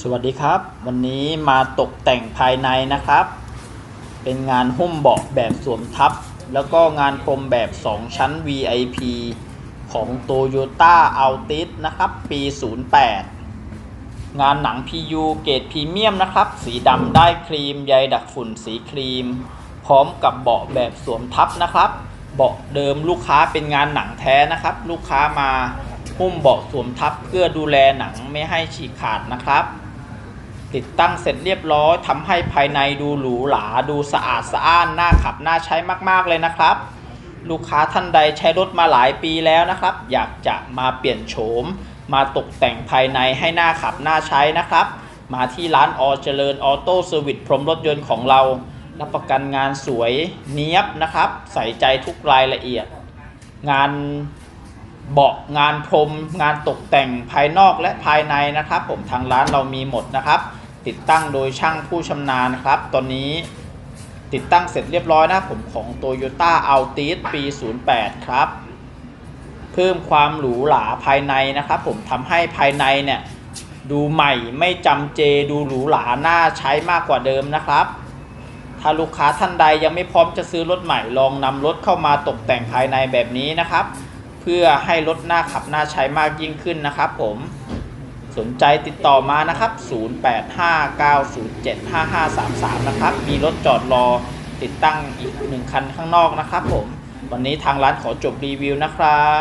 สวัสดีครับ วันนี้มาตกแต่งภายในนะครับ เป็นงานหุ้มเบาะแบบสวมทับ แล้วก็งานพรมแบบ 2 ชั้น VIP ของ Toyota Altis นะครับ ปี 08 งานหนัง PU เกรดพรีเมียมนะครับ สีดำได้ครีมใยดักฝุ่นสีครีม พร้อมกับเบาะแบบสวมทับนะครับ เบาะเดิมลูกค้าเป็นงานหนังแท้นะครับ ลูกค้ามา หุ้มเบาะสวมทับเพื่อดูแลหนังไม่ให้ฉีกขาดนะครับ ติดตั้งเสร็จเรียบร้อยทำให้ภายในดูหรูหราดูสะอาดสะอ้านน่าขับน่าใช้มากๆเลยนะครับ ลูกค้าท่านใดใช้รถมาหลายปีแล้วนะครับ อยากจะมาเปลี่ยนโฉม มาตกแต่งภายในให้น่าขับน่าใช้นะครับ มาที่ร้านอเจริญออโต้เซอร์วิสพรมรถยนต์ของเรารับประกันงานสวยเนี้ยบนะครับ ใส่ใจทุกรายละเอียด งาน เบาะงานพรมงานตกแต่งภายนอกและภายในนะครับ ผมทางร้านเรามีหมดนะครับ ติดตั้งโดยช่างผู้ชำนาญนะครับ ตอนนี้ติดตั้งเสร็จเรียบร้อยนะผมของ Toyota Altis ปี 08 ครับ เพิ่มความหรูหราภายในนะครับ ผมทำให้ภายในเนี่ยดูใหม่ไม่จำเจดูหรูหราน่าใช้มากกว่าเดิมนะครับ ถ้าลูกค้าท่านใดยังไม่พร้อมจะซื้อรถใหม่ลองนำรถเข้ามาตกแต่งภายในแบบนี้นะครับ เพื่อให้รถน่าขับน่าใช้มากยิ่งขึ้นนะครับผมสนใจติดต่อมานะครับ 0859075533 นะครับ มีรถจอดรอติดตั้งอีกหนึ่งคันข้างนอกนะครับผม วันนี้ทางร้านขอจบรีวิวนะครับ